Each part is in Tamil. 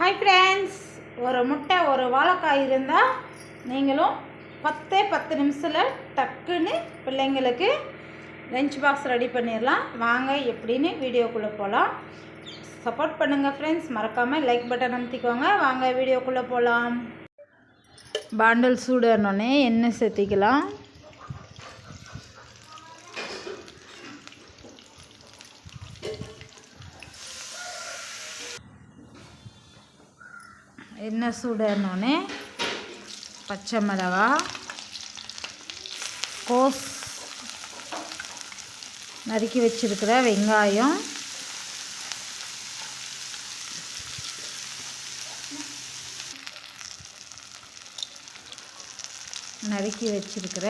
ஹாய் ஃப்ரெண்ட்ஸ் ஒரு முட்டை ஒரு வாழைக்காய் இருந்தால் நீங்களும் பத்தே பத்து நிமிஷத்தில் டக்குன்னு பிள்ளைங்களுக்கு லஞ்ச் பாக்ஸ் ரெடி பண்ணிடலாம் வாங்க எப்படின்னு வீடியோக்குள்ளே போகலாம் சப்போர்ட் பண்ணுங்கள் ஃப்ரெண்ட்ஸ் மறக்காமல் லைக் பட்டன் அமுத்திக்கோங்க. வாங்க வீடியோக்குள்ளே போகலாம் பாண்டல் சூடுனோடனே எண்ணெய் சேர்த்திக்கலாம். எண்ணெய் சூடனோடனே பச்சை மிளகா கோஸ் நறுக்கி வச்சிருக்கிற வெங்காயம் நறுக்கி வச்சிருக்கிற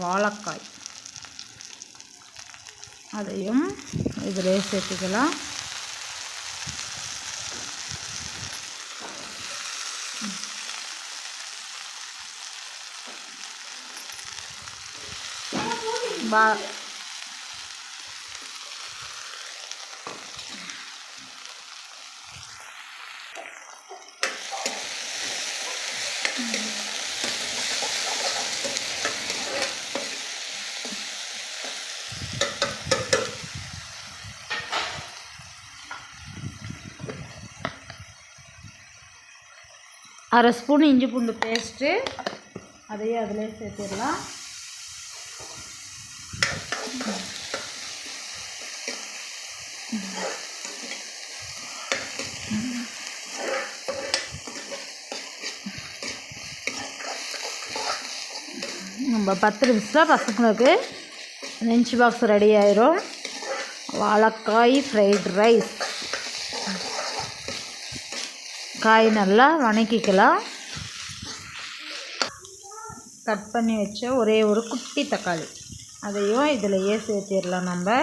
வாழைக்காய். அதையும் இதில் சேர்த்துக்கலாம். பா அரை ஸ்பூன் இஞ்சி பூண்டு பேஸ்ட்டு அதையும் அதிலே சேர்த்துடலாம். நம்ம பத்து நிமிஷத்தில் பசங்களுக்கு லஞ்ச் பாக்ஸ் ரெடி ஆயிரும். வாழைக்காய் ஃப்ரைட் ரைஸ் காய் நல்லா வணக்கிக்கலாம். கட் பண்ணி வச்ச ஒரே ஒரு குட்டி தக்காளி. அதையும் இதிலையே சேர்த்திடலாம் நம்ம.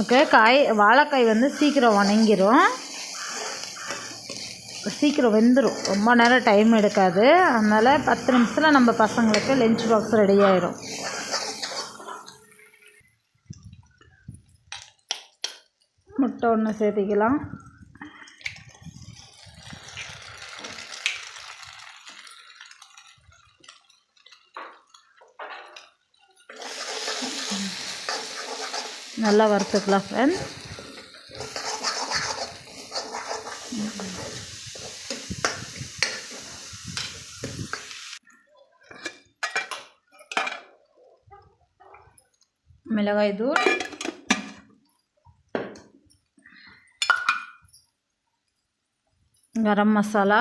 ஓகே காய் வாழைக்காய் வந்து சீக்கிரம் வணங்கிரும். சீக்கிரம் வெந்துடும் ரொம்ப நேரம் டைம் எடுக்காது. அதனால் பத்து நிமிஷத்தில் நம்ம பசங்களுக்கு லஞ்ச் பாக்ஸ் ரெடி ஆயிரும். முட்டை ஒன்று சேர்த்திக்கலாம். நல்லா வறுத்துக்கலாம் ஃப்ரெண்ட்ஸ் மிளகாய் தூள். கரம் மசாலா.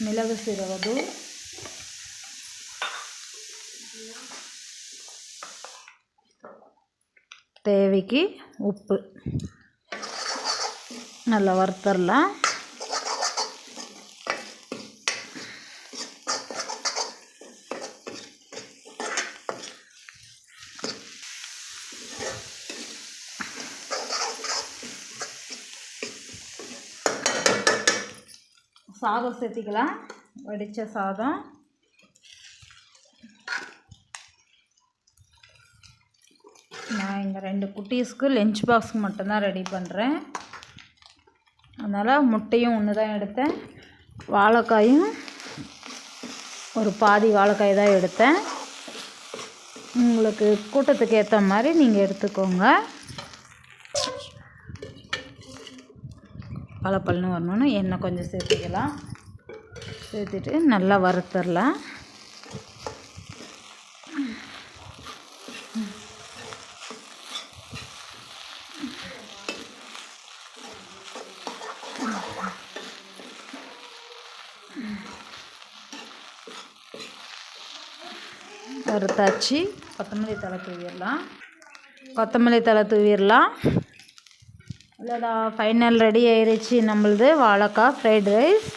மிளகு சீரகத்தூள் தேவைக்கு உப்பு நல்லா வறுத்தரலாம் சாதம் சேர்த்திக்கலாம். வடித்த சாதம். நான் இங்கே ரெண்டு குட்டீஸ்க்கு லஞ்ச் பாக்ஸ்க்கு மட்டும்தான் ரெடி பண்ணுறேன் அதனால் முட்டையும் ஒன்று தான் எடுத்தேன். வாழைக்காயும் ஒரு பாதி வாழைக்காய் தான் எடுத்தேன். உங்களுக்கு கூட்டத்துக்கு ஏற்ற மாதிரி நீங்கள் எடுத்துக்கோங்க. பளபளன்னு வரணும்னு எண்ணெய் கொஞ்சம் சேர்த்துக்கலாம். சேர்த்துட்டு நல்லா வறுத்துடலாம் வறுத்தாச்சு. கொத்தமல்லி தலை தூவிடலாம். கொத்தமல்லி தலை தூவிடலாம். இல்லைடா ஃபைனல் ரெடி ஆயிடுச்சு நம்மளது. வாழைக்காய் ஃப்ரைட் ரைஸ்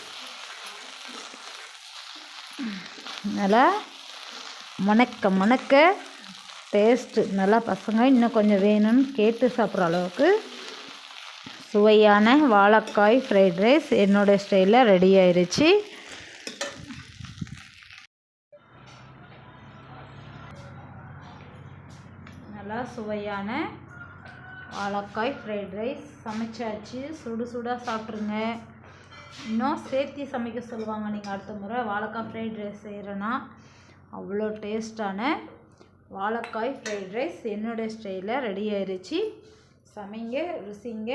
நல்லா மணக்க மணக்க டேஸ்ட்டு நல்லா பசங்க இன்னும் கொஞ்சம் வேணும்னு கேட்டு சாப்பிட்ற அளவுக்கு. சுவையான வாழைக்காய் ஃப்ரைட் ரைஸ் என்னோடய ஸ்டைலில் ரெடி ஆயிடுச்சு நல்லா சுவையான வாழைக்காய் ஃப்ரைட் ரைஸ் சமைச்சாச்சு. சுடு சுடாக சாப்பிட்ருங்க இன்னும் சேர்த்தி சமைக்க சொல்லுவாங்க. நீங்கள் அடுத்த முறை வாழைக்காய் ஃப்ரைட் ரைஸ் செய்கிறேன்னா அவ்வளோ டேஸ்டான வாழைக்காய் ஃப்ரைட் ரைஸ் என்னுடைய ஸ்டைலில் ரெடி ஆயிடுச்சு சமைங்க ருசிங்க.